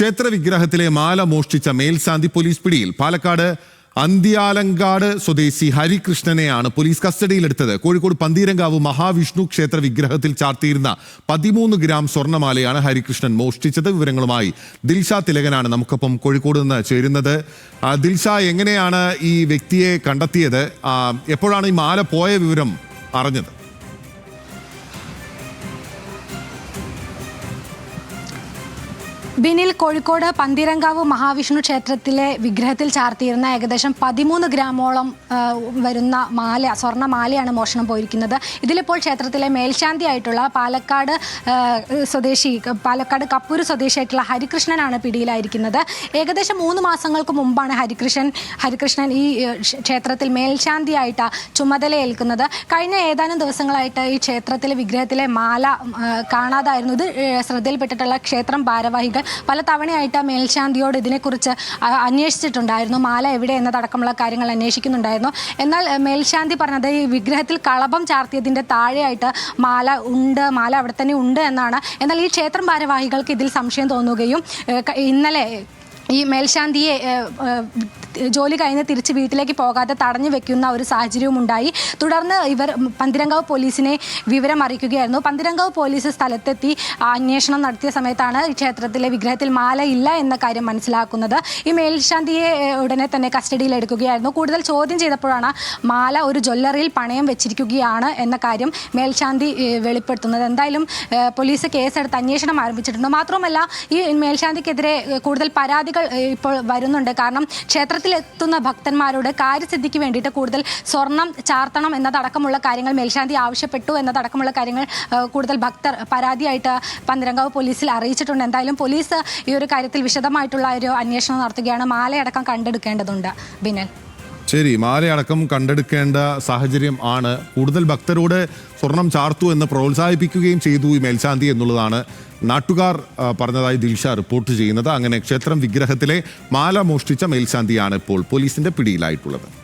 ക്ഷേത്ര വിഗ്രഹത്തിലെ മാല മോഷ്ടിച്ച മേൽശാന്തി പോലീസ് പിടിയിൽ. പാലക്കാട് അന്ത്യാലങ്കാട് സ്വദേശി ഹരികൃഷ്ണനെയാണ് പോലീസ് കസ്റ്റഡിയിലെടുത്തത്. കോഴിക്കോട് പന്തീരങ്കാവ് മഹാവിഷ്ണു ക്ഷേത്ര വിഗ്രഹത്തിൽ ചാർത്തിയിരുന്ന പതിമൂന്ന് ഗ്രാം സ്വർണമാലയാണ് ഹരികൃഷ്ണൻ മോഷ്ടിച്ചത്. വിവരങ്ങളുമായി ദിൽഷ തിലകനാണ് നമുക്കൊപ്പം കോഴിക്കോട് നിന്ന് ചേരുന്നത്. ദിൽഷ എങ്ങനെയാണ് ഈ വ്യക്തിയെ കണ്ടെത്തിയത്? എപ്പോഴാണ് ഈ മാല പോയ വിവരം അറിഞ്ഞത്? ബിനിൽ കോഴിക്കോട് പന്തീരങ്കാവ് മഹാവിഷ്ണു ക്ഷേത്രത്തിലെ വിഗ്രഹത്തിൽ ചാർത്തിയിരുന്ന ഏകദേശം പതിമൂന്ന് ഗ്രാമോളം വരുന്ന മാല സ്വർണ മാലയാണ് മോഷണം പോയിരിക്കുന്നത്. ഇതിലിപ്പോൾ ക്ഷേത്രത്തിലെ മേൽശാന്തി ആയിട്ടുള്ള പാലക്കാട് സ്വദേശി പാലക്കാട് കപ്പൂര് സ്വദേശിയായിട്ടുള്ള ഹരികൃഷ്ണനാണ് പിടിയിലായിരിക്കുന്നത്. ഏകദേശം മൂന്ന് മാസങ്ങൾക്ക് മുമ്പാണ് ഹരികൃഷ്ണൻ ഹരികൃഷ്ണൻ ഈ ക്ഷേത്രത്തിൽ മേൽശാന്തിയായിട്ട് ചുമതലയേൽക്കുന്നത്. കഴിഞ്ഞ ഏതാനും ദിവസങ്ങളായിട്ട് ഈ ക്ഷേത്രത്തിലെ വിഗ്രഹത്തിലെ മാല കാണാതായിരുന്നു. ഇത് ശ്രദ്ധയിൽപ്പെട്ടിട്ടുള്ള ക്ഷേത്രം ഭാരവാഹികൾ പല തവണയായിട്ട് മേൽശാന്തിയോട് ഇതിനെക്കുറിച്ച് അന്വേഷിച്ചിട്ടുണ്ടായിരുന്നു. മാല എവിടെ എന്നതടക്കമുള്ള കാര്യങ്ങൾ അന്വേഷിക്കുന്നുണ്ടായിരുന്നു. എന്നാൽ മേൽശാന്തി പറഞ്ഞത് ഈ വിഗ്രഹത്തിൽ കളഭം ചാർത്തിയതിന്റെ താഴെയായിട്ട് മാല ഉണ്ട് മാല അവിടെ തന്നെ ഉണ്ട് എന്നാണ്. എന്നാൽ ഈ ക്ഷേത്രം ഭാരവാഹികൾക്ക് ഇതിൽ സംശയം തോന്നുകയും ഇന്നലെ ഈ മേൽശാന്തിയെ ജോലി കഴിഞ്ഞ് തിരിച്ച് വീട്ടിലേക്ക് പോകാതെ തടഞ്ഞു വെക്കുന്ന ഒരു സാഹചര്യവും ഉണ്ടായി. തുടർന്ന് ഇവർ പന്തിരങ്കാവ് പോലീസിനെ വിവരം അറിയിക്കുകയായിരുന്നു. പന്തിരങ്കാവ് പോലീസ് സ്ഥലത്തെത്തി അന്വേഷണം നടത്തിയ സമയത്താണ് ക്ഷേത്രത്തിലെ വിഗ്രഹത്തിൽ മാല ഇല്ല എന്ന കാര്യം മനസ്സിലാക്കുന്നത്. ഈ മേൽശാന്തിയെ ഉടനെ തന്നെ കസ്റ്റഡിയിൽ എടുക്കുകയായിരുന്നു. കൂടുതൽ ചോദ്യം ചെയ്തപ്പോഴാണ് മാല ഒരു ജ്വല്ലറിയിൽ പണയം വെച്ചിരിക്കുകയാണ് എന്ന കാര്യം മേൽശാന്തി വെളിപ്പെടുത്തുന്നത്. എന്തായാലും പോലീസ് കേസെടുത്ത് അന്വേഷണം ആരംഭിച്ചിട്ടുണ്ട്. മാത്രമല്ല ഈ മേൽശാന്തിക്കെതിരെ കൂടുതൽ പരാതികൾ ഇപ്പോൾ വരുന്നുണ്ട്. കാരണം ക്ഷേത്രത്തിലെത്തുന്ന ഭക്തന്മാരോട് കാര്യസിദ്ധിക്ക് വേണ്ടിയിട്ട് കൂടുതൽ സ്വർണം ചാർത്തണം എന്നതടക്കമുള്ള കാര്യങ്ങൾ മേൽശാന്തി ആവശ്യപ്പെട്ടു എന്നതടക്കമുള്ള കാര്യങ്ങൾ കൂടുതൽ ഭക്തർ പരാതിയായിട്ട് പന്തരങ്കാവ് പോലീസിൽ അറിയിച്ചിട്ടുണ്ട്. എന്തായാലും പോലീസ് ഈ ഒരു കാര്യത്തിൽ വിശദമായിട്ടുള്ള ഒരു അന്വേഷണം നടത്തുകയാണ്. മാലയടക്കം കണ്ടെടുക്കേണ്ടതുണ്ട്. ബിനൽ. ശരി മാലയടക്കം കണ്ടെടുക്കേണ്ട സാഹചര്യം ആണ്. കൂടുതൽ ഭക്തരോട് സ്വർണം ചാർത്തു എന്ന് പ്രോത്സാഹിപ്പിക്കുകയും ചെയ്തു ഈ മേൽശാന്തി എന്നുള്ളതാണ് നാട്ടുകാർ പറഞ്ഞതായി ദിൽഷ റിപ്പോർട്ട് ചെയ്യുന്നത്. അങ്ങനെ ക്ഷേത്രം വിഗ്രഹത്തിലെ മാല മോഷ്ടിച്ച മേൽശാന്തിയാണ് ഇപ്പോൾ പോലീസിന്റെ പിടിയിലായിട്ടുള്ളത്.